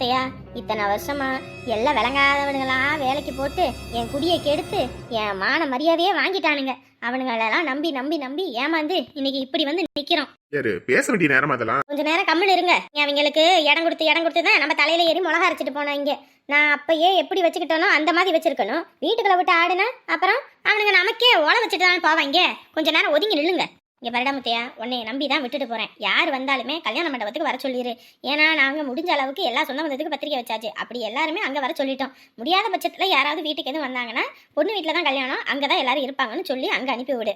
முத்தையா இத்தனை வருஷமா எல்லாம் விளங்காதவனுங்களா வேலைக்கு போட்டு என் குடியை கெடுத்து என் மான மரியாதையே வாங்கிட்டானுங்க. அவனுங்களெல்லாம் நம்பி நம்பி நம்பி ஏமாந்து இன்னைக்கு இப்படி வந்து நிக்கிறோம். பேச வேண்டிய நேரம் அதெல்லாம். கொஞ்ச நேரம் கம்முன்னு இருங்க. அவங்களுக்கு இடம் கொடுத்து இடம் கொடுத்து தான் நம்ம தலையில ஏறி மிளகா அரைச்சிட்டு போனோம் இங்க. நான் அப்பயே எப்படி வச்சுக்கிட்டோனோ அந்த மாதிரி வச்சிருக்கணும். வீட்டுக்குள்ள விட்டு ஆடுனா அப்புறம் அவனுங்க நமக்கே ஓலை வச்சுட்டு தான் போவாங்க. கொஞ்ச நேரம் ஒதுங்கி நில்லுங்க. இங்க பரடா முத்தையா உன்னைய நம்பி தான் விட்டுட்டு போறேன். யார் வந்தாலுமே கல்யாண மண்டபத்துக்கு வர சொல்லிடு ஏன்னா நாங்க முடிஞ்ச அளவுக்கு எல்லா சொந்த பந்தத்துக்கு பத்திரிக்கை வச்சாச்சு. அப்படி எல்லாருமே அங்க வர சொல்லிட்டோம். முடியாத பட்சத்துல யாராவது வீட்டுக்கு எதுவும் வந்தாங்கன்னா பொண்ணு வீட்டுல தான் கல்யாணம் அங்கதான் எல்லாரும் இருப்பாங்கன்னு சொல்லி அங்க அனுப்பி விடு.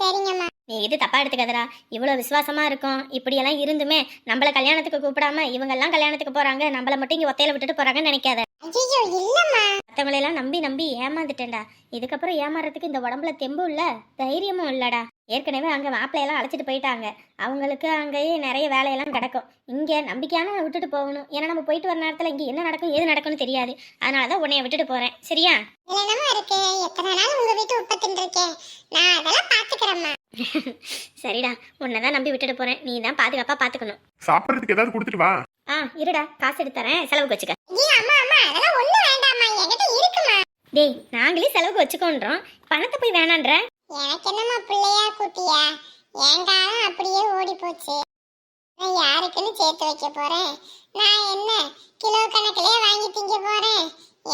சரிங்கம்மா. நீ இது தப்பா எடுத்துக்காதடா. இவ்வளவு விசுவாசமா இருக்கும். இப்படியெல்லாம் இருந்துமே நம்மள கல்யாணத்துக்கு கூப்பிடாம இவங்கெல்லாம் கல்யாணத்துக்கு போறாங்க நம்மள மட்டும் இங்க ஒத்தையில விட்டுட்டு போறாங்கன்னு நினைக்காத. ஐயோ இல்லம்மா. மத்தவங்களை எல்லாம் நம்பி நம்பி ஏமாந்துட்டேன்டா. இதுக்கப்புறம் ஏமாறதுக்கு இந்த உடம்புல தெம்பும் இல்ல? தைரியமும் இல்லடா. ஏற்கனவே அங்க மாப்பிள்ளையெல்லாம் அழைச்சிட்டு போயிட்டாங்க. அவங்களுக்கு அங்கேயே நிறைய வேலையெல்லாம் கிடக்கும். இங்க நம்பிக்கையான விட்டுட்டு போகணும். ஏன்னா நம்ம போயிட்டு வர நேரத்துல இங்க என்ன நடக்கும் ஏது நடக்கும்னு தெரியாது. அதனாலதான் உன்னைய விட்டுட்டு போறேன். சரியா? இதுல என்னம்மா இருக்கு. எத்தனை நாள் உங்க வீட்டு உப்பத்தின்னு இருக்கேன் நான் அதெல்லாம் பாத்துக்கிறேம்மா. சரிடா. உன்னை தான் நம்பி விட்டுட்டு போறேன். நீ தான் பாதுகாப்பா பாத்துக்கணும். சாப்பிட்றதுக்கு ஏதாவது கொடுத்துட்டு வா. ஆ இருடா. காசு எடுத்து தரேன். செலவுக்கு வச்சுக்க. அதெல்லாம் ஒண்ணு வேண்டாம்மா. என்கிட்ட இருக்குமா? டேய் நாங்களே செலவுக்கு வச்சுக்கோன்றோம். பணத்தை போய் வேணான்ற? எனக்கு என்னம்மா பிள்ளையா குட்டியா? என் காலம் அப்படியே ஓடி போச்சு. நான் யாருக்குன்னு சேர்த்து வைக்க போறேன். நான் என்ன கிலோ கணக்கிலே வாங்கி திங்க போறேன்?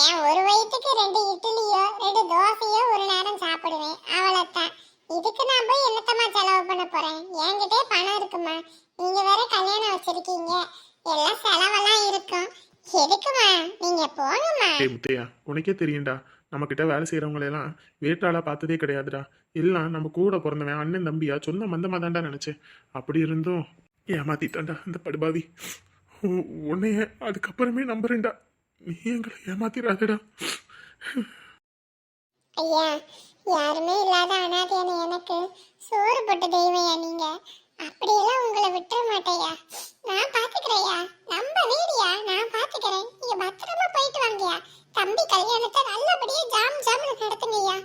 ஏன் ஒரு வயிற்றுக்கு ரெண்டு இட்லியோ ரெண்டு தோசையோ ஒரு நேரம் சாப்பிடுவேன். அவ்வளோதான் இதுக்கு நான் போய் என்னத்தம்மா செலவு பண்ண போறேன்? என்கிட்டே பணம் இருக்குமா? நீங்க வேற கல்யாணம் வச்சிருக்கீங்க. எல்லாம் செலவெல்லாம் இருக்கும். எதுக்குமா நீங்க போங்கம்மா. டேய் முத்தையா உனக்கே தெரியும்டா. நம்ம கிட்ட வேலை செய்யறவங்களெல்லாம் வேற்றாளா பார்த்ததே கிடையாதுடா. எல்லாம் நம்ம கூட பிறந்தவன் அண்ணன் தம்பியா? சொந்த மந்தமா தான்டா நினைச்சேன். அப்படி இருந்தும் ஏமாத்திட்டான்டா இந்த படுபாவி. உன்னைய அதுக்கப்புறமே நம்புறேன்டா. நீ எங்களை ஏமாத்திராதடா. ஐயா யாருமே இல்லாத அனாதையான எனக்கு சோறு போட்ட தெய்வம்யா நீங்க. அப்படியெல்லாம் உங்களை விட்டுற மாட்டேயா. நான் பாத்துக்கிறேயா வீடியா நான் பாத்துக்கிறேன் நீங்க பத்திரமா போயிட்டு வாங்கயா தம்பி கல்யாணத்தை நல்லபடியா ஜாம் ஜாம்னு நடத்துங்கய்யா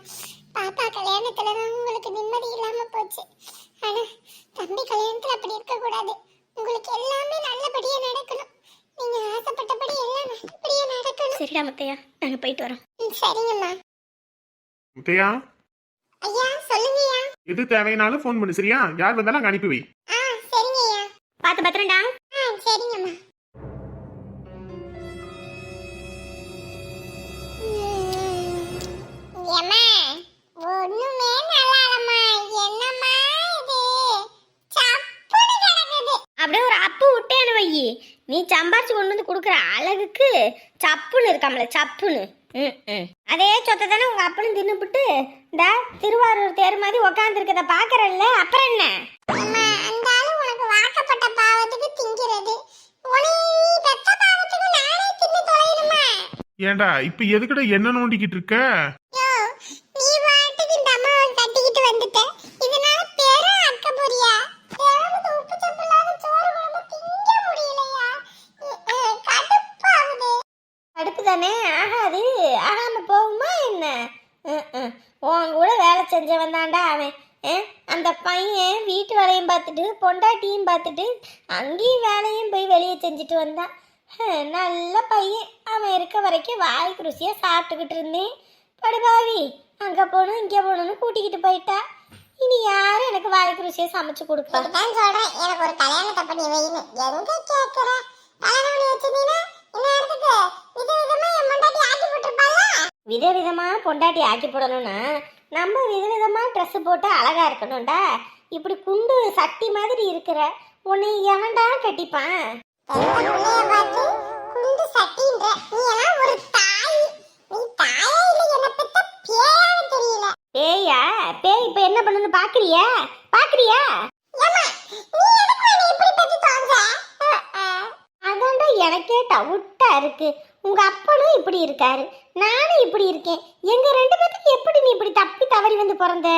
பாப்பா கல்யாணத்துல தான் உங்களுக்கு நிம்மதி இல்லாம போச்சு ஆனா தம்பி கல்யாணத்துல அப்படி இருக்க கூடாது உங்களுக்கு எல்லாமே நல்லபடியா நடக்கணும் நீங்க ஆசைப்பட்டபடி எல்லாம் நல்லபடியா நடக்கணும் சரிடா முத்தையா நாங்க போயிட்டு வரோம். ம், சரிங்கம்மா. முத்தையா? ஐயா சொல்லுங்கய்யா எது தேவைனாலும் ஃபோன் பண்ணு சரியா? யார் வந்தாலும் அங்க அனுப்பி வை. ஆ சரிங்கய்யா பார்த்து பத்திரம்டா. ஆ சரிங்கம்மா. ஏம்மா ஒண்ணுமே நல்லா இல்லம்மா என்னம்மா இது? சப்புன்னு கிடக்குது. அப்படியே ஒரு அப்பு விட்டேன்னு வையி. நீ சம்பாரிச்சு கொண்டு வந்து கொடுக்குற அழகுக்கு சப்புன்னு இருக்காமல சப்புன்னு. அதே சொத்தை தானே உங்க அப்பனும் தின்னுபிட்டு இந்த திருவாரூர் தேர் மாதிரி உக்காந்துருக்கத பாக்குறல்ல அப்புறம் என்ன? அம்மா அந்த ஆளு உனக்கு வாக்கப்பட்ட பாவத்துக்கு திங்கிறது. ஏன்டா இப்ப எதுக்குடா என்ன நோண்டிக்கிட்டு இருக்க? யோ நீ பாட்டுக்கு பார்த்துட்டு பொண்டாட்டியும் பார்த்துட்டு அங்கேயும் வேலையும் போய் வெளியே செஞ்சுட்டு வந்தான். நல்ல பையன். அவன் இருக்க வரைக்கும் வாய்க்கு ருசியாக சாப்பிட்டுக்கிட்டு இருந்தேன். படுபாவி அங்கே போகணும் இங்கே போகணும்னு கூட்டிக்கிட்டு போயிட்டா. இனி யார் எனக்கு வாய்க்கு ருசியாக சமைச்சு கொடுப்பா இதுதான் சொல்றேன் எனக்கு ஒரு கல்யாணத்தை பண்ணி வைன்னு. எங்க கேக்குற? கல்யாணம் வச்சிருந்தீங்கன்னா இந்நேரத்துக்கு விதவிதமா என் ஆக்கி பொண்டாட்டி ஆக்கி போடணும்னா நம்ம விதவிதமாக ட்ரெஸ் போட்டு அழகா இருக்கணும்டா. இப்படி குண்டு சட்டி மாதிரி இருக்கிற உன்னை எவன்டா கட்டிப்பான்? குண்டு சட்டின்ற நீ எல்லாம் ஒரு தாய். நீ தாயா இல்ல என்ன பெத்த பேயான்னு தெரியல. பேயா பேய் இப்போ என்ன பண்ணுன்னு பெத்து தோன்ற? அதான்டா எனக்கே டவுட்டா இருக்கு. உங்க அப்பனும் இப்படி இருக்காரு. நானும் இப்படி இருக்கேன். எங்க ரெண்டு பேத்துக்கு எப்படி நீ இப்படி தப்பி தவறி வந்து பிறந்த?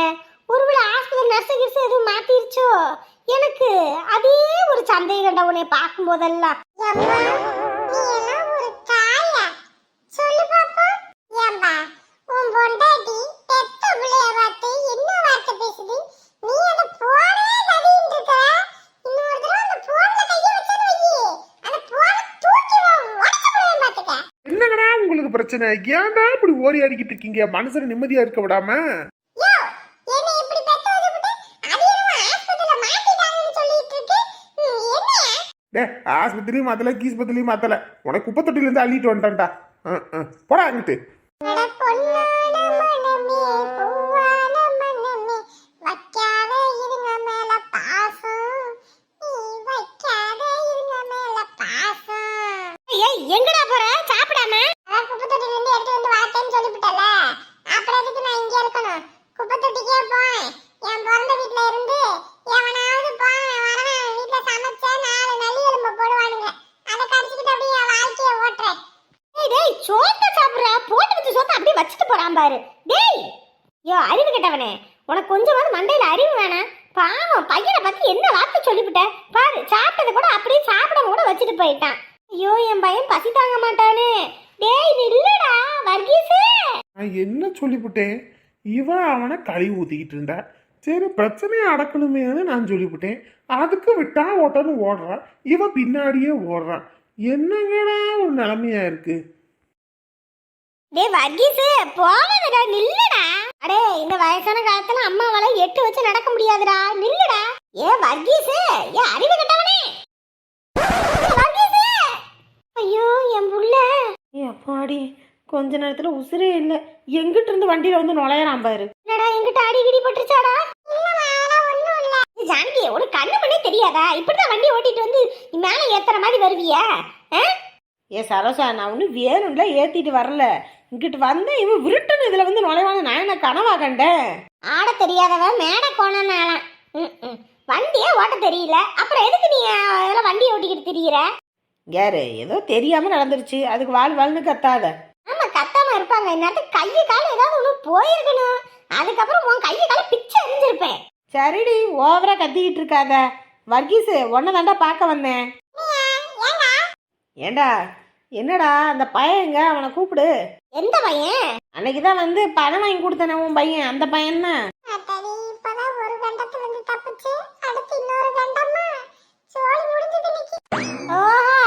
ஒருவேளை ஆஸ்பத்திரி நர்ஸ் எதுவும் மாத்திருச்சோ? எனக்கு அதே ஒரு சந்தேகம்டா உன்னை பார்க்கும் போதெல்லாம் என்ன தடவை என்னங்கடா உங்களுக்கு பிரச்சனை? ஏன்டா இப்படி ஓடி அடிக்கிட்டு இருக்கீங்க? மனசுல நிம்மதியா இருக்க விடாம யோ என்னை இப்படி பெத்து வச்சுட்டு அது என்னமோ ஆஸ்பத்திரியில மாட்டிட்டாங்கன்னு சொல்லிட்டு இருக்கு ம், என்னையா டே ஆஸ்பத்திரியும் மாத்தல கீஸ்பத்திரியும் மாத்தல. உனக்கு குப்பை தொட்டிலேருந்து அள்ளிட்டு வந்துட்டான்டா. ஆ. போடா அங்கிட்டு அட பொன்னான மனமே பூவான மனமே வைக்காத இருங்க மேல பாசம் நீ வைக்காத இருங்க மேல பாசம் ஏய் எங்கடா போற சாப்பிடாம அதான் குப்பை தொட்டில இருந்து எடுத்து வந்து வாத்தேன்னு சொல்லிவிட்டல அப்புறம் எதுக்கு நான் இங்க இருக்கணும் குப்பை தொட்டிக்கே போய் என் பிறந்த வீட்ல இருந்து எவனாவது போய் வரவன் வீட்ல சமைச்ச நாலு நல்லி எலும்பு போடுவானுங்க அதை கடிச்சுக்கிட்டு அப்படியே என் வாழ்க்கைய ஓட்டுறேன் டேய் டேய் சோத்த சாப்பிடுறா போட்டு வச்சு சோத்த அப்படியே வச்சுட்டு போறான் பாரு டேய் யோ அறிவு கெட்டவனே உனக்கு கொஞ்சமாவது மண்டையில அறிவு வேணாம் பாவம் பையனை பத்தி என்ன வார்த்தை சொல்லிவிட்ட? பாரு சாப்பிட்டதை கூட அப்படியே சாப்பிட கூட வச்சுட்டு போயிட்டான். ஐயோ என் பையன் பசி தாங்க மாட்டானே. டேய் நில்லுடா வர்கீஸு நான் என்ன சொல்லிவிட்டேன்? இவன் அவனை கழுவி ஊத்திக்கிட்டு இருந்தா. சரி பிரச்சனையை அடக்கணுமேனு நான் சொல்லிவிட்டேன். அதுக்கு விட்டா ஓட்டன்னு ஓடுறான் இவன் பின்னாடியே ஓடுறான் என்னங்கடா ஒரு நிலைமையா இருக்கு? டேய் வர்கீஸு போகாதடா நில்லுடா அடே இந்த வயசான காலத்துல அம்மாவால எட்டு வச்சு நடக்க முடியாதுடா. நில்லுடா. ஏ வர்கீஸு ஏ அறிவு கெட்டவனே. ஐயோ என் புள்ள. அப்பாடி. கொஞ்ச நேரத்துல உசுரே இல்லை. எங்கிட்ட இருந்து வண்டியில வந்து நுழையறான் பாரு. என்னடா எங்கிட்ட அடி கிடி பட்டுருச்சாடா? ஏய், ஜானகி உனக்கு கண்ணு பண்ணே தெரியாதா? இப்படிதான் வண்டி ஓட்டிட்டு வந்து மேல ஏத்துற மாதிரி வருவியா. ஆ? ஏ சரோசா நான் ஒன்றும் வேணும்ல ஏத்திட்டு வரல. இங்கிட்டு வந்தேன் இவன் விருட்டுன்னு இதுல வந்து நுழைவாங்க நான் என்ன கனவா கண்டேன்? ஆட தெரியாதவ மேடை கோணனாலாம் ம். வண்டியே ஓட்ட தெரியல. அப்புறம் எதுக்கு நீ அதெல்லாம் வண்டி ஓட்டிக்கிட்டு திரியிற? யாரு ஏதோ தெரியாம நடந்துருச்சு. அதுக்கு வாழ் வாழ்னு கத்தாத. ஆமா கத்தாம இருப்பாங்க. இந்நேரத்துக்கு கையை காலம் ஏதாவது ஒண்ணு போயிருக்கணும். அதுக்கப்புறம் உன் கையை காலம் பிச்சை எரிஞ்சிருப்பேன் சரிடி ஓவரா கத்திக்கிட்டு இருக்காத. வர்கீஸ் உன்னை தாண்டா பார்க்க வந்தேன். ஏண்டா? என்னடா அந்த பையன் எங்க? அவனை கூப்பிடு. எந்த பையன்? அன்னைக்கு தான் வந்து பணம் வாங்கி கொடுத்தானே உன் பையன். அந்த பையன் தான் ஒரு கண்டத்துல இருந்து தப்பிச்சு அடுத்து இன்னொரு கண்டமா சோழி முடிஞ்சது இன்னைக்கு. ஓஹோ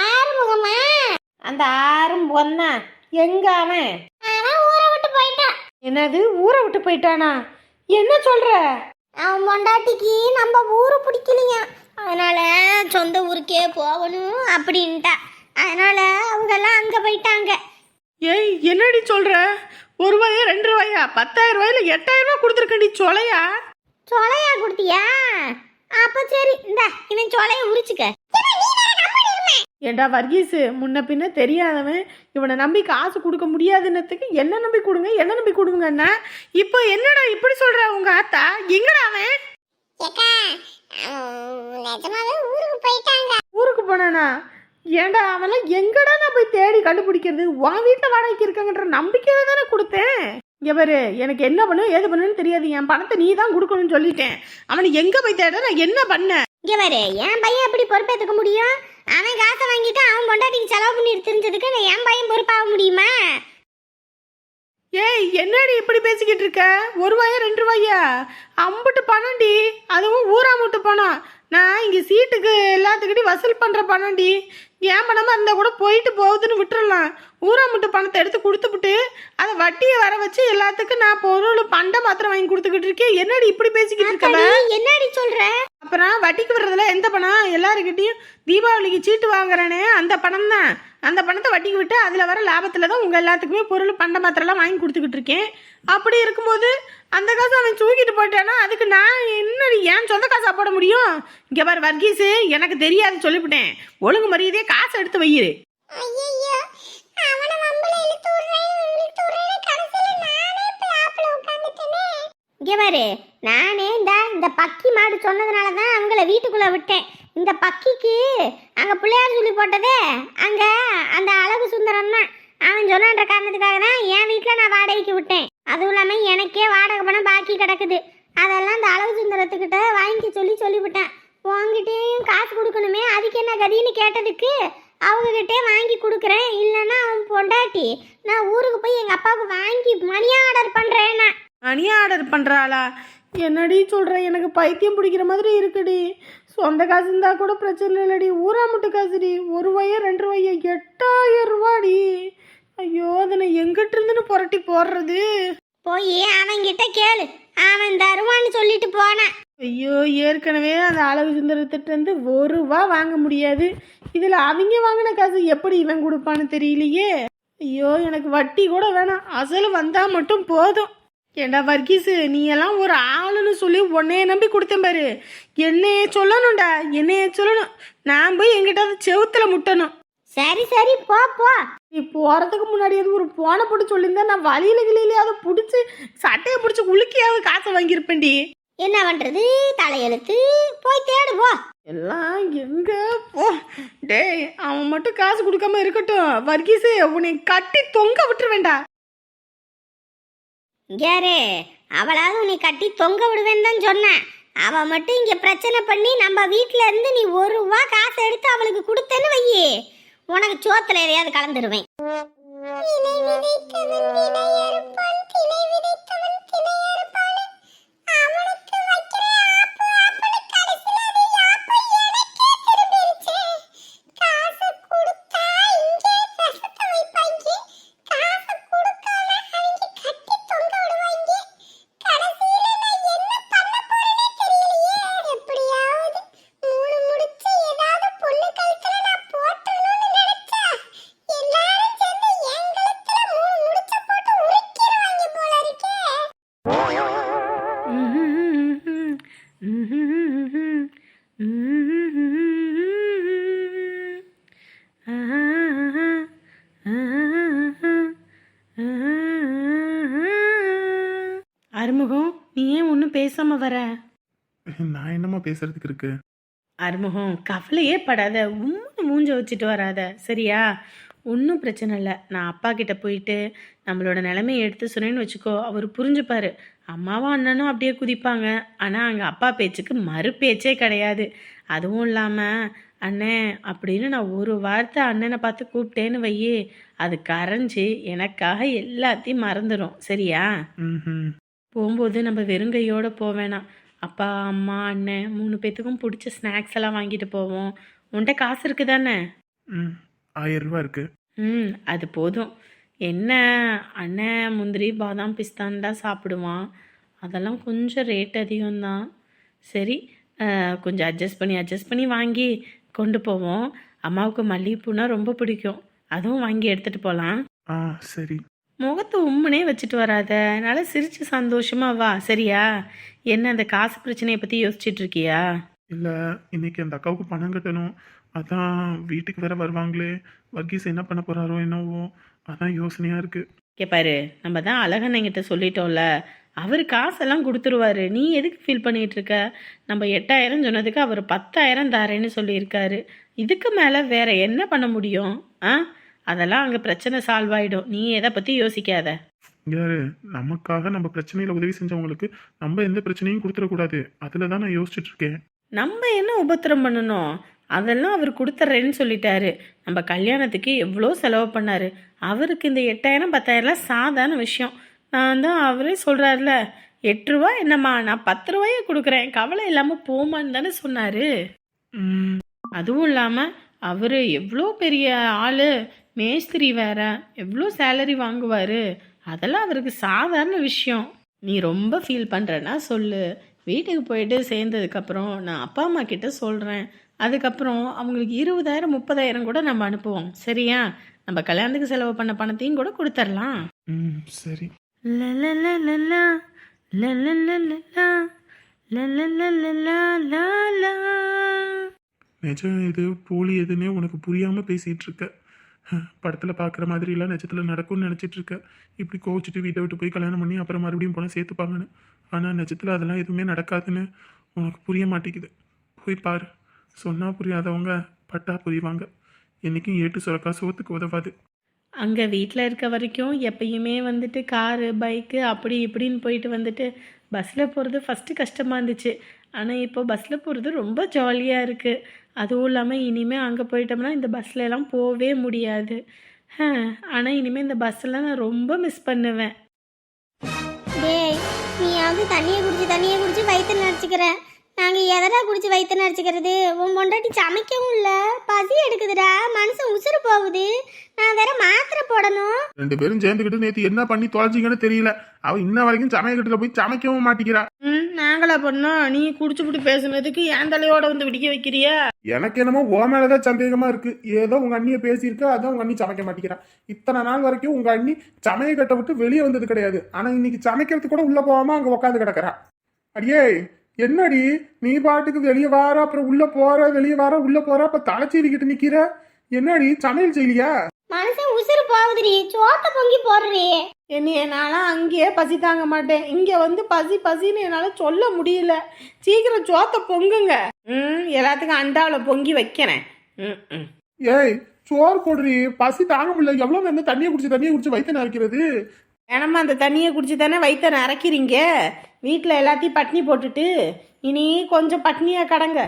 ஆறுமுகமா? அந்த ஆறும் பொண்ணா? எங்க அவன்? அவன் ஊரை விட்டு போயிட்டான். என்னது ஊரை விட்டு போயிட்டானா? என்ன சொல்ற? அவன் பொண்டாட்டிக்கு நம்ம ஊரு பிடிக்கலையா அதனால சொந்த ஊருக்கே போகணும் அப்படின்ட்டா. அதனால அவங்க எல்லாம் அங்க போயிட்டாங்க. ஏய் என்னடி சொல்ற? ஒரு ரூபாயா ரெண்டு ரூபாயா பத்தாயிரம் ரூபாயில எட்டாயிரம் ரூபாய் கொடுத்துருக்கடி சொலையா? சொலையா கொடுத்தியா? அப்ப சரி இந்த இவன் சொலைய உரிச்சுக்க. ஏண்டா வர்கீஸ் முன்ன பின்ன தெரியாதவன். இவனை நம்பி காசு கொடுக்க முடியாதுன்னதுக்கு என்ன நம்பி கொடுங்க என்ன நம்பி கொடுங்கண்ணா? இப்போ என்னடா இப்படி சொல்ற உங்க ஆத்தா? எங்கடா அவன்? நிஜமாவே ஊருக்கு போயிட்டாங்க. ஊருக்கு போனானா? ஏண்டா அவன்லாம் எங்கடா நான் போய் தேடி கண்டுபிடிக்கிறது? உன் வீட்டில் வாடகைக்கு இருக்காங்கன்ற நம்பிக்கையில தானே கொடுத்தேன். பாரு எனக்கு என்ன பண்ணு ஏது பண்ணுன்னு தெரியாது. என் பணத்தை நீ தான் கொடுக்கணும்னு சொல்லிட்டேன். அவனை எங்க போய் தேட நான் என்ன பண்ணேன் இங்க பாரு என் பையன் எப்படி பொறுப்பேற்றுக்க முடியும்? அவன் காசை வாங்கிட்டு அவன் பொண்டாட்டிக்கு செலவு பண்ணி தெரிஞ்சதுக்கு நான் என் பையன் பொறுப்பாக முடியுமா? ஏய் என்னடி இப்படி பேசிக்கிட்டு இருக்க? ஒரு ரூபாயா ரெண்டு ரூபாயா அம்புட்டு பணம்டி. அதுவும் ஊராமுட்டு பணம். நான் இங்கே சீட்டுக்கு எல்லாத்துக்கிட்டையும் வசூல் பண்ணுற பணம்டி. ஏன் பணமாக இருந்தால் கூட போயிட்டு போகுதுன்னு விட்டுறலாம். ஊராமுட்டு பணத்தை எடுத்து கொடுத்துப்புட்டு அதை வட்டியை வர வச்சு எல்லாத்துக்கும் நான் பொருள் பண்டை மாத்திரம் வாங்கி கொடுத்துக்கிட்டு இருக்கேன். என்னடி இப்படி பேசிக்கிட்டு இருக்கவ என்னடி சொல்ற? அப்புறம் வட்டிக்கு வர்றதுல எந்த பணம்? எல்லாருக்கிட்டையும் தீபாவளிக்கு சீட்டு வாங்குறானே அந்த பணம் தான். அந்த பணத்தை வட்டிக்கு விட்டு அதில் வர லாபத்தில் தான் உங்கள் எல்லாத்துக்குமே பொருள் பண்ட மாத்திரம்லாம் வாங்கி கொடுத்துக்கிட்டு இருக்கேன். அப்படி இருக்கும்போது அந்த காசை அவன் தூக்கிட்டு போயிட்டானா? அதுக்கு நான் என்னடி ஏன் சொந்த காசா போட முடியும்? இங்கே பாரு வர்கீஸு எனக்கு தெரியாது சொல்லிவிட்டேன். ஒழுங்கு மரியாதையே காசு எடுத்து வையிரு. ஐயோ நானே பாரு நானே இந்த இந்த பக்கி மாடு சொன்னதுனால தான் அவங்கள வீட்டுக்குள்ள விட்டேன். இந்த பக்கிக்கு அங்க பிள்ளையார் சொல்லி போட்டதே அங்க அந்த அழகு சுந்தரம் தான். அவன் சொன்னன்ற காரணத்துக்காக தான் என் வீட்டில் நான் வாடகைக்கு விட்டேன். அதுவும் இல்லாமல் எனக்கே வாடகை பணம் பாக்கி கிடக்குது. அதெல்லாம் அந்த அழகு சுந்தரத்துக்கிட்ட வாங்கி சொல்லி சொல்லிவிட்டேன். உங்ககிட்டயும் காசு கொடுக்கணுமே அதுக்கு என்ன கதின்னு கேட்டதுக்கு அவங்ககிட்டே வாங்கி கொடுக்குறேன். இல்லைன்னா அவன் பொண்டாட்டி நான் ஊருக்கு போய் எங்கள் அப்பாவுக்கு வாங்கி மணி ஆர்டர் பண்ணுறேன் மணி ஆர்டர் பண்ணுறாளா என்னடி சொல்கிற எனக்கு பைத்தியம் பிடிக்கிற மாதிரி இருக்குடி. சொந்த காசு இருந்தால் கூட பிரச்சனை இல்லைடி. ஊராமுட்டு காசுடி. ஒரு ரூபாயா ரெண்டு ரூபாயா எட்டாயிரம் ரூபாடி. புரட்டி போடுறது? போய் அவன்கிட்ட கேளு. அவன் தருவான்னு சொல்லிட்டு போனான். ஐயோ ஏற்கனவே அந்த அழகு சுந்தரத்திட்ட இருந்து ஒரு ரூபா வாங்க முடியாது. இதில் அவங்க வாங்கின காசு எப்படி இவன் கொடுப்பான்னு தெரியலையே. ஐயோ எனக்கு வட்டி கூட வேணாம். அசல் வந்தா மட்டும் போதும். ஏண்டா வர்கீஸு நீ எல்லாம் ஒரு ஆளுன்னு சொல்லி உன்னைய நம்பி கொடுத்தேன் பாரு. என்னைய சொல்லணும்டா என்னைய சொல்லணும். நான் போய் எங்கிட்ட செவுத்துல முட்டணும். சரி சரி போ போ. நீ போறதுக்கு முன்னாடி அது ஒரு போனை போட்டு சொல்லியிருந்தா நான் வழியில கிளியிலையாவது பிடிச்சி சட்டையை பிடிச்சி உலுக்கியாவது காசை வாங்கியிருப்பேன்டி. என்ன பண்றது? தலையெழுத்து. போய் தேடு போ எல்லாம் எங்க? போ. டேய் அவன் மட்டும் காசு கொடுக்காம இருக்கட்டும். வர்கீஸு உன்னை கட்டி தொங்க விட்டுருவேண்டா யாரு அவளாவது நீ கட்டி தொங்க விடுவேன்னு தான் சொன்னேன். அவ மட்டும் இங்க பிரச்சனை பண்ணி நம்ம வீட்ல இருந்து நீ ஒரு ரூபா காசு எடுத்து அவளுக்கு கொடுத்தேன்னு வையி. உனக்கு சோத்துல எதையாவது கலந்துருவேன். திணை அறுமுகம் நீ ஏன் ஒன்றும் பேசாம வர? நான் என்னம்மா பேசுறதுக்கு இருக்கு? அறுமுகம் கவலையே படாத. உம்முன்னு மூஞ்ச வச்சுட்டு வராத. சரியா? ஒன்றும் பிரச்சனை இல்லை. நான் அப்பா கிட்ட போயிட்டு நம்மளோட நிலைமையை எடுத்து சொன்னேன்னு வச்சுக்கோ. அவர் புரிஞ்சுப்பாரு. அம்மாவும் அண்ணனும் அப்படியே குதிப்பாங்க. ஆனால் அங்கே அப்பா பேச்சுக்கு மறு பேச்சே கிடையாது. அதுவும் இல்லாமல் அண்ணே அப்படின்னு நான் ஒரு வார்த்தை அண்ணனை பார்த்து கூப்பிட்டேன்னு வையே. அது கரைஞ்சி எனக்காக எல்லாத்தையும் மறந்துடும் சரியா? போகும்போது நம்ம வெறுங்கையோட போவேணாம் அப்பா அம்மா அண்ணன் மூணு பேத்துக்கும் பிடிச்ச ஸ்நாக்ஸ் எல்லாம் வாங்கிட்டு போவோம். உன்கிட்ட காசு இருக்கு தானே ம் ஆயிரம் ரூபா இருக்கு. ம் அது போதும். என்ன? அண்ணன் முந்திரி பாதாம் பிஸ்தான் தான் சாப்பிடுவான். அதெல்லாம் கொஞ்சம் ரேட் அதிகம்தான். சரி கொஞ்சம் அட்ஜஸ்ட் பண்ணி அட்ஜஸ்ட் பண்ணி வாங்கி கொண்டு போவோம். அம்மாவுக்கு மல்லிகைப்பூனா ரொம்ப பிடிக்கும். அதுவும் வாங்கி எடுத்துகிட்டு போகலாம் ஆ சரி. முகத்தை உம்முனே வச்சுட்டு வராத. நல்லா சிரிச்சு சந்தோஷமா வா. சரியா? என்ன அந்த காசு பிரச்சனையை பத்தி யோசிச்சுட்டு இருக்கியா? இல்லை இன்னைக்கு அந்த அக்காவுக்கு பணம் கட்டணும். அதான் வீட்டுக்கு வேற வருவாங்களே. வர்கீஸ் என்ன பண்ண போறாரோ என்னவோ. அதான் யோசனையா இருக்கு. கே பாரு நம்ம தான் அழகண்ணங்கிட்ட சொல்லிட்டோம்ல. அவர் காசெல்லாம் கொடுத்துருவாரு. நீ எதுக்கு ஃபீல் பண்ணிட்டு இருக்க? நம்ம எட்டாயிரம் சொன்னதுக்கு அவர் பத்தாயிரம் தரேன்னு சொல்லியிருக்காரு. இதுக்கு மேலே வேற என்ன பண்ண முடியும்? ஆ? அதெல்லாம் அங்கே பிரச்சனை சால்வ் ஆயிடும். நீ எதை பற்றி யோசிக்காத. யாரு? நமக்காக நம்ம பிரச்சனையில உதவி செஞ்சவங்களுக்கு நம்ம எந்த பிரச்சனையும் கொடுத்துடக்கூடாது. அதுல தான் நான் யோசிச்சுட்டு இருக்கேன் நம்ம என்ன உபத்திரம் பண்ணணும்? அதெல்லாம் அவர் கொடுத்துட்றேன்னு சொல்லிட்டாரு. நம்ம கல்யாணத்துக்கு எவ்வளோ செலவு பண்ணாரு. அவருக்கு இந்த எட்டாயிரம் பத்தாயிரம்லாம் சாதாரண விஷயம். நான் தான் அவரே சொல்கிறாருல எட்டு ரூபா என்னம்மா? நான் பத்து ரூபாயே கொடுக்குறேன். கவலை இல்லாமல் போமான்னு தானே சொன்னார். அதுவும் இல்லாமல் அவர் எவ்வளோ பெரிய ஆள். மேஸ்திரி வேற எவ்வளோ சேலரி வாங்குவார் அதெல்லாம் அவருக்கு சாதாரண விஷயம் நீ ரொம்ப ஃபீல் பண்ணுறேன்னா சொல்லு வீட்டுக்கு போயிட்டு சேர்ந்ததுக்கப்புறம் நான் அப்பா அம்மா கிட்ட சொல்கிறேன் அதுக்கப்புறம் அவங்களுக்கு இருபதாயிரம் முப்பதாயிரம் கூட நம்ம அனுப்புவோம் சரியா நம்ம கல்யாணத்துக்கு செலவு பண்ண பணத்தையும் கூட கொடுத்துர்லாம் ம், சரி. நிஜம் இது போலி எதுன்னே உனக்கு புரியாம பேசிட்டு இருக்க படத்தில் பார்க்குற மாதிரி எல்லாம் நடக்கும்னு நினைச்சிட்டு இருக்க இப்படி கோவிச்சுட்டு வீட்டை விட்டு போய் கல்யாணம் பண்ணி அப்புறம் மறுபடியும் போனால் சேர்த்துப்பாங்கன்னு. ஆனால் நிஜத்தில் அதெல்லாம் எதுவுமே நடக்காதுன்னு உனக்கு புரிய மாட்டேங்குது. போய் பாரு. சொன்னால் புரியாதவங்க பட்டா புரிவாங்க. என்னைக்கும் ஏட்டு சுரக்கா சோத்துக்கு உதவாது. அங்கே வீட்டில் இருக்க வரைக்கும் எப்பயுமே வந்துட்டு காரு பைக்கு அப்படி இப்படின்னு போயிட்டு வந்துட்டு பஸ்ஸில் போகிறது ஃபஸ்ட்டு கஷ்டமாக இருந்துச்சு. ஆனால் இப்போ பஸ்ஸில் போகிறது ரொம்ப ஜாலியாக இருக்குது அதுவும் இல்லாமல் இனிமேல் அங்கே போயிட்டோம்னா இந்த பஸ்ல எல்லாம் போகவே முடியாது. ஆனால் இனிமேல் இந்த பஸ்ஸெல்லாம் நான் ரொம்ப மிஸ் பண்ணுவேன். டேய் நீயாவது தண்ணியை குடிச்சு தண்ணியை குடிச்சு வயிற்று நினச்சிக்கிறேன் நாங்கள் எதடா குடிச்சு வயிற்று நடிச்சுக்கிறது உன் பொண்டாட்டி சமைக்கவும் இல்லை. பசி எடுக்குதுடா. மனுஷன் உசுறு போகுது. நான் வேற மாத்திரை போடணும். ரெண்டு பேரும் சேர்ந்துக்கிட்டு நேத்து என்ன பண்ணி தொலைச்சிங்கன்னு தெரியல. அவ இன்ன வரைக்கும் சமயக்கட்டுல போய் சமைக்கவும் மாட்டிக்கிறா. ம் நாங்களா பண்ணோம் நீ குடிச்சுப்புட்டு பேசுனதுக்கு ஏன் தலையோட வந்து விடிக்க வைக்கிறியா? எனக்கு என்னமோ ஓ மேலதான் சந்தேகமா இருக்கு. ஏதோ உங்க அண்ணிய பேசியிருக்க அதான் உங்க அண்ணி சமைக்க மாட்டேங்கிறா இத்தனை நாள் வரைக்கும் உங்க அண்ணி சமையக்கட்டை விட்டு வெளியே வந்தது கிடையாது. ஆனா இன்னைக்கு சமைக்கிறதுக்கு கூட உள்ள போகாம அங்க உட்காந்து கிடக்குறா. அடியே என்னடி? நீ பாட்டுக்கு வெளியே வார அப்புறம் உள்ள போற வெளியே வார உள்ள போற அப்ப தலைச்சீவிக்கிட்டு நிக்கிற? என்னடி சமையல் செய்யலையா? மனுஷன் உசுறு போகுதுடி. சோத்த பொங்கி போடுறே. என்னைய நான்லாம் அங்கேயே பசி தாங்க மாட்டேன். இங்கே வந்து பசி பசின்னு என்னால் சொல்ல முடியல. சீக்கிரம் சோத்தை பொங்குங்க. ம் எல்லாத்துக்கும் அண்டாவில் பொங்கி வைக்கிறேன். ம் ம். ஏய் சோறு போடுறி. பசி தாங்க முடியல. எவ்வளவு நேரம் தண்ணியை குடிச்சு தண்ணியை குடிச்சு வயிற்று நரைக்கிறது? ஏனம்மா அந்த தண்ணியை குடிச்சு தானே வயிற்ற நிறக்கிறீங்க வீட்டில் எல்லாத்தையும் பட்னி போட்டுட்டு இனி கொஞ்சம் பட்னியாக கடங்க.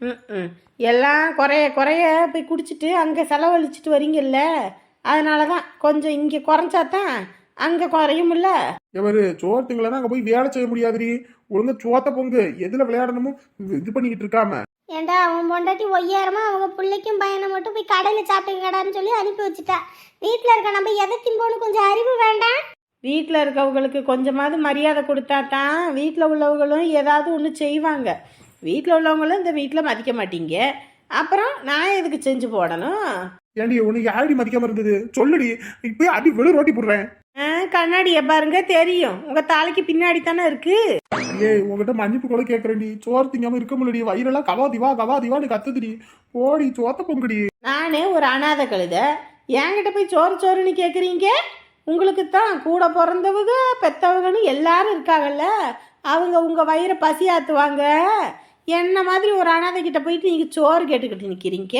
ம் ம். எல்லாம் குறைய குறைய போய் குடிச்சிட்டு அங்கே செலவழிச்சிட்டு வரீங்கல்ல? அதனால தான் கொஞ்சம் இங்கே குறைஞ்சாதான் அங்கே குறையுமில்ல எவரு சோறு திங்களா அங்க போய் வேலை செய்ய முடியாதுடி. ஒழுங்கா சோத்த பொங்கு. எதுல விளையாடணுமோ இது பண்ணிக்கிட்டு இருக்காம. ஏண்டா அவன் பொண்டாட்டி ஒய்யாரமா அவங்க பிள்ளைக்கும் பையனை மட்டும் போய் கடையில் சாப்பிட்டு கடான்னு சொல்லி அனுப்பி வச்சுட்டா. வீட்டில் இருக்க நம்ம எதை திம்போன்னு கொஞ்சம் அறிவு வேண்டாம்? வீட்டில் இருக்கவங்களுக்கு கொஞ்சமாவது மரியாதை கொடுத்தா தான் வீட்டில் உள்ளவங்களும் ஏதாவது ஒன்று செய்வாங்க. வீட்டில் உள்ளவங்களும் இந்த வீட்டில் மதிக்க மாட்டீங்க. அப்புறம் நான் எதுக்கு செஞ்சு போடணும்? ஏண்டி உனக்கு யாரடி மதிக்காம இருந்தது? சொல்லுடி இப்பயே அடி விழு ரோட்டி போடுறேன். கண்ணாடியை பாருங்க தெரியும். உங்கள் தலைக்கு பின்னாடி தானே இருக்கு? ஏய் உங்ககிட்ட மன்னிப்பு கூட கேக்குறேன்டி. சோறு திங்காம இருக்க முடியலடி. வயிறெல்லாம் கவா திவா கவா திவான்னு கத்துதுடி. போடி சோத்த பொங்குடி. நானே ஒரு அனாதை கழுத. என்கிட்ட போய் சோறு சோறுன்னு கேட்குறீங்க உங்களுக்கு தான் கூட பிறந்தவங்க பெத்தவங்கன்னு எல்லாரும் இருக்காங்கல்ல? அவங்க உங்கள் வயிறை பசி ஆத்துவாங்க என்ன மாதிரி ஒரு அனாதை கிட்ட போயிட்டு நீங்கள் சோறு கேட்டுக்கிட்டு நிற்கிறீங்க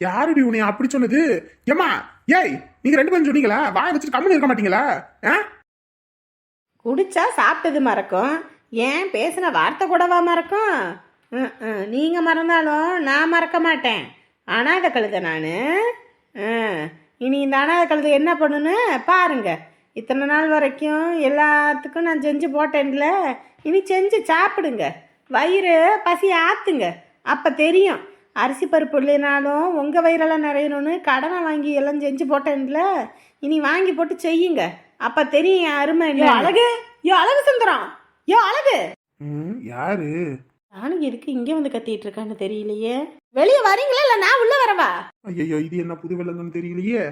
யாருடி உன்னை அப்படி சொன்னது? ஏமா ஏய் நீங்க ரெண்டு பேரும் சொன்னீங்களா? வாய வச்சுட்டு கம்முன்னு இருக்க மாட்டீங்களா? ஆ? குடிச்சா சாப்பிட்டது மறக்கும். ஏன் பேசின வார்த்தை கூடவா மறக்கும்? ம், ம். நீங்க மறந்தாலும் நான் மறக்க மாட்டேன். அனாதை கழுத நான். இனி இந்த அனாதை கழுதை என்ன பண்ணுன்னு பாருங்க. இத்தனை நாள் வரைக்கும் எல்லாத்துக்கும் நான் செஞ்சு போட்டேன்ல. இனி செஞ்சு சாப்பிடுங்க. வயிறு பசி ஆத்துங்க. அப்போ தெரியும். அரிசி பருப்பு இல்லைனாலும் உங்கள் வயிறெல்லாம் நிறையணும்னு கடனை வாங்கி எல்லாம் செஞ்சு போட்டேன்ல. இனி வாங்கி போட்டு செய்யுங்க. அப்போ தெரியும் என் அருமை என்ன அழகு. யோ அழகு சுந்தரம். யோ அழகு. ம், யாரு? நானும் எதுக்கு இங்கே வந்து கத்திட்டு இருக்கான்னு தெரியலையே. வெளியே வரீங்களா இல்ல நான் உள்ள வரவா? ஐயோ இது என்ன புது வெள்ளங்கன்னு தெரியலையே.